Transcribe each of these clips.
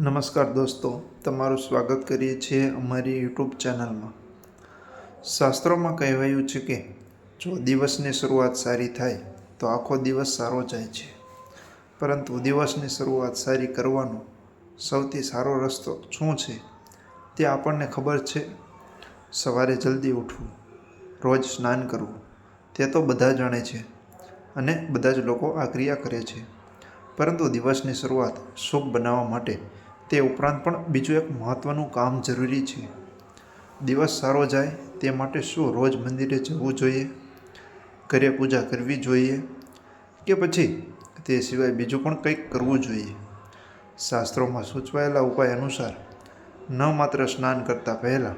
નમસ્કાર દોસ્તો, તમારું સ્વાગત કરીએ છીએ અમારી યુટ્યુબ ચેનલમાં. શાસ્ત્રોમાં કહેવાયું છે કે, જો દિવસની શરૂઆત સારી થાય, તો આખો દિવસ સારો જાય છે. પરંતુ દિવસની શરૂઆત સારી કરવાનો સૌથી સારો રસ્તો શું છે, તે આપણને ખબર છે. સવારે જલ્દી ઉઠવું, રોજ સ્નાન કરવું, તે તો બધા જાણે છે અને બધા જ લોકો આ ક્રિયા કરે છે. પરંતુ દિવસની શરૂઆત શુભ બનાવવા માટે તે ઉપરાંત પણ બીજું એક મહત્ત્વનું કામ જરૂરી છે. દિવસ સારો જાય તે માટે શું રોજ મંદિરે જવું જોઈએ? ઘરે પૂજા કરવી જોઈએ કે પછી તે સિવાય બીજું પણ કંઈક કરવું જોઈએ? શાસ્ત્રોમાં સૂચવાયેલા ઉપાય અનુસાર, ન માત્ર સ્નાન કરતાં પહેલાં,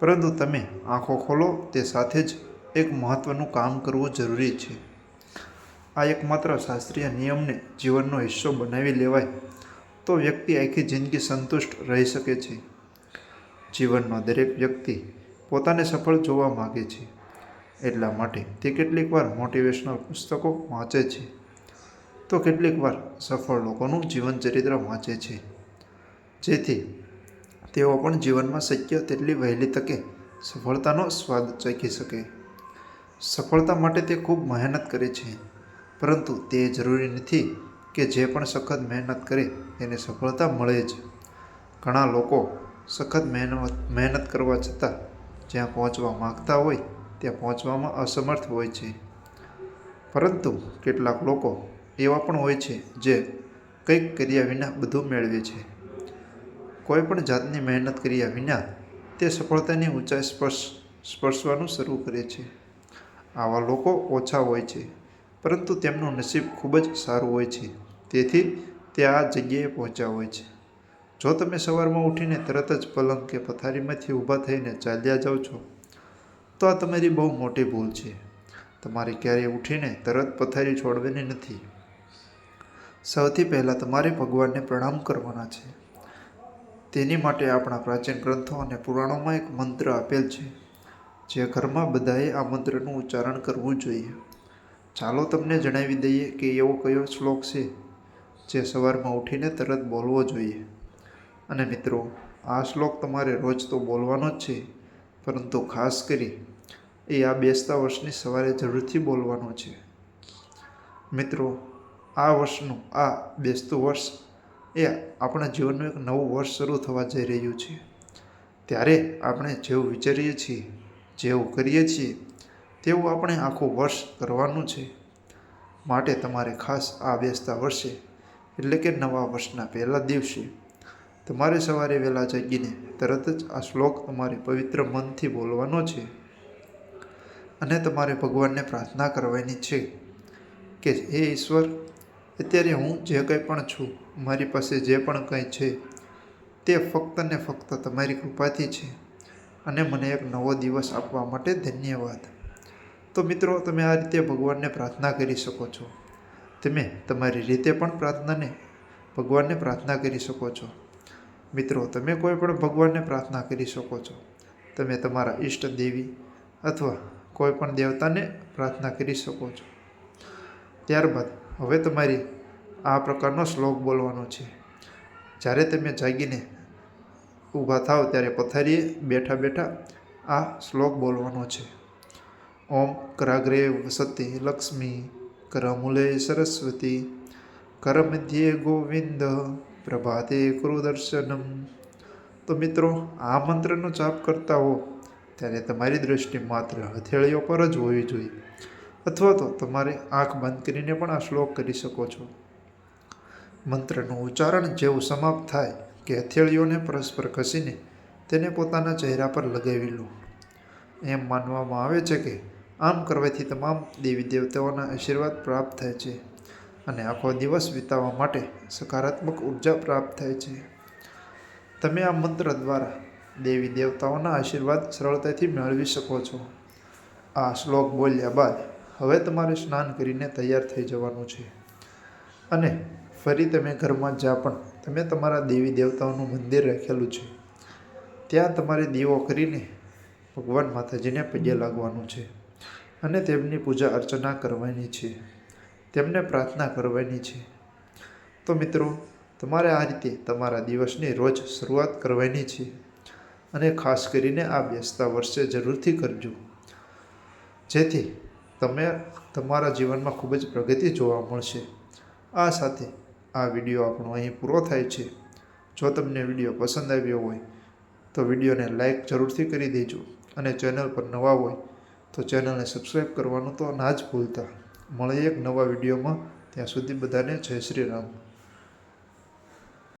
પરંતુ તમે આંખો ખોલો તે સાથે જ એક મહત્ત્વનું કામ કરવું જરૂરી છે. આ એકમાત્ર શાસ્ત્રીય નિયમને જીવનનો હિસ્સો બનાવી લેવાય તો વ્યક્તિ આખી જિંદગી સંતુષ્ટ રહી શકે છે. જીવનમાં દરેક વ્યક્તિ પોતાને સફળ જોવા માગે છે. એટલા માટે તે કેટલીક વાર મોટિવેશનલ પુસ્તકો વાંચે છે. તો કેટલીક વાર સફળ લોકોનું જીવનચરિત્ર વાંચે છે. જેથી તેઓ પણ જીવનમાં શક્ય તેટલી વહેલી તકે સફળતાનો સ્વાદ ચાખી શકે. સફળતા માટે તે ખૂબ મહેનત કરે છે. પરંતુ તે જરૂરી નથી કે જે પણ સખત મહેનત કરે તેને સફળતા મળે જ. ઘણા લોકો સખત મહેનત મહેનત કરવા છતાં જ્યાં પહોંચવા માગતા હોય ત્યાં પહોંચવામાં અસમર્થ હોય છે. પરંતુ કેટલાક લોકો એવા પણ હોય છે જે કંઈક કર્યા વિના બધું મેળવે છે. કોઈ પણ જાતની મહેનત કર્યા વિના તે સફળતાની ઊંચાઈ સ્પર્શ, સ્પર્શવાનું શરૂ કરે છે. આવા લોકો ઓછા હોય છે, પરંતુ તેમનું નસીબ ખૂબ જ સારું હોય છે. તેથી તે આ જગ્યાએ પહોંચ્યા હોય છે. જો તમે સવારમાં ઉઠીને તરત જ પલંગ કે પથારીમાંથી ઊભા થઈને ચાલ્યા જાઓ છો, તો આ તમારી બહુ મોટી ભૂલ છે. તમારે ક્યારેય ઉઠીને તરત પથારી છોડવાની નથી. સૌથી પહેલાં તમારે ભગવાનને પ્રણામ કરવાના છે. તેની માટે આપણા પ્રાચીન ગ્રંથો અને પુરાણોમાં એક મંત્ર આપેલ છે, જે ઘરમાં બધાએ આ મંત્રનું ઉચ્ચારણ કરવું જોઈએ. ચાલો તમને જણાવી દઈએ કે એવો કયો શ્લોક છે. જે સવારમાં ઉઠીને તરત બોલવો જોઈએ. અને મિત્રો, આ શ્લોક તમારે રોજ તો બોલવાનો જ છે, પરંતુ ખાસ કરી એ આ બેસતા વર્ષની સવારે જરૂરથી બોલવાનો છે. મિત્રો, આ વર્ષનું, આ બેસતું વર્ષ એ આપણા જીવનનું એક નવું વર્ષ શરૂ થવા જઈ રહ્યું છે. ત્યારે આપણે જેવું વિચારીએ છીએ, જેવું કરીએ છીએ, તેવું આપણે આખું વર્ષ કરવાનું છે. માટે તમારે ખાસ આ બેસતા વર્ષે એટલે કે નવા વર્ષના પહેલા દિવસે. તમારે સવારે વહેલા જાગીને તરત જ આ શ્લોક તમારે પવિત્ર મનથી બોલવાનો છે. અને તમારે ભગવાનને પ્રાર્થના કરવાની છે કે, હે ઈશ્વર, અત્યારે હું જે કંઈ પણ છું, મારી પાસે જે પણ કંઈ છે, તે ફક્ત ને ફક્ત તમારી કૃપાથી છે અને મને એક નવો દિવસ આપવા માટે ધન્યવાદ. તો મિત્રો, તમે આ રીતે ભગવાનને પ્રાર્થના કરી શકો છો. તમે તમારી રીતે પણ પ્રાર્થનાને, ભગવાનને પ્રાર્થના કરી શકો છો. મિત્રો, તમે કોઈ પણ ભગવાનને પ્રાર્થના કરી શકો છો. તમે તમારા ઈષ્ટ દેવી અથવા કોઈ પણ દેવતાને પ્રાર્થના કરી શકો છો. ત્યારબાદ હવે તમારી આ પ્રકારનો શ્લોક બોલવાનો છે. જ્યારે તમે જાગીને ઊભા થાવ ત્યારે પથારીએ બેઠા બેઠા આ શ્લોક બોલવાનો છે. ઓમ કરાગ્રે વસતી લક્ષ્મી કરમૂલે સરસ્વતી કરમધ્યે ગોવિંદ પ્રભાતે કુરુદર્શનમ તો મિત્રો આ મંત્રનો જાપ કરતા હો ત્યારે તમારી દૃષ્ટિ માત્ર હથેળીઓ પર જ હોવી જોઈએ અથવા તો તમારે આંખ બંધ કરીને પણ આ શ્લોક કરી શકો છો મંત્રનું ઉચ્ચારણ જેવું સમાપ્ત થાય કે હથેળીઓને પરસ્પર ઘસીને તેને પોતાના ચહેરા પર લગાવી લો એમ માનવામાં આવે છે કે આમ કરવાથી તમામ દેવી દેવતાઓના આશીર્વાદ પ્રાપ્ત થાય છે અને આખો દિવસ વિતાવવા માટે સકારાત્મક ઊર્જા પ્રાપ્ત થાય છે. તમે આ મંત્ર દ્વારા દેવી દેવતાઓના આશીર્વાદ સરળતાથી મેળવી શકો છો. આ શ્લોક બોલ્યા બાદ હવે તમારે સ્નાન કરીને તૈયાર થઈ જવાનું છે. અને ફરી તમે ઘરમાં જ્યાં પણ તમે તમારા દેવી દેવતાઓનું મંદિર રાખેલું છે, ત્યાં તમારે દીવો કરીને ભગવાન માતાજીને પગે લાગવાનું છે. અને તેમની પૂજા અર્ચના કરવાની છે. તેમને પ્રાર્થના કરવાની છે. તો મિત્રો, તમારે આ રીતે તમારા દિવસની રોજ શરૂઆત કરવાની છે અને ખાસ કરીને આ બેસતા વર્ષે જરૂરથી કરજો. જેથી તમે તમારા જીવનમાં ખૂબ જ પ્રગતિ જોવા મળશે. આ સાથે આ વીડિયો આપણો અહીં પૂરો થાય છે. જો તમને વીડિયો પસંદ આવ્યો હોય, તો વિડીયોને લાઈક જરૂરથી કરી દેજો અને ચેનલ પર નવા હોય તો ચેનલને સબસ્ક્રાઈબ કરવાનું તો ના જ ભૂલતા. મળીએ એક નવા વિડીયોમાં. ત્યાં સુધી બધાને જય શ્રી રામ.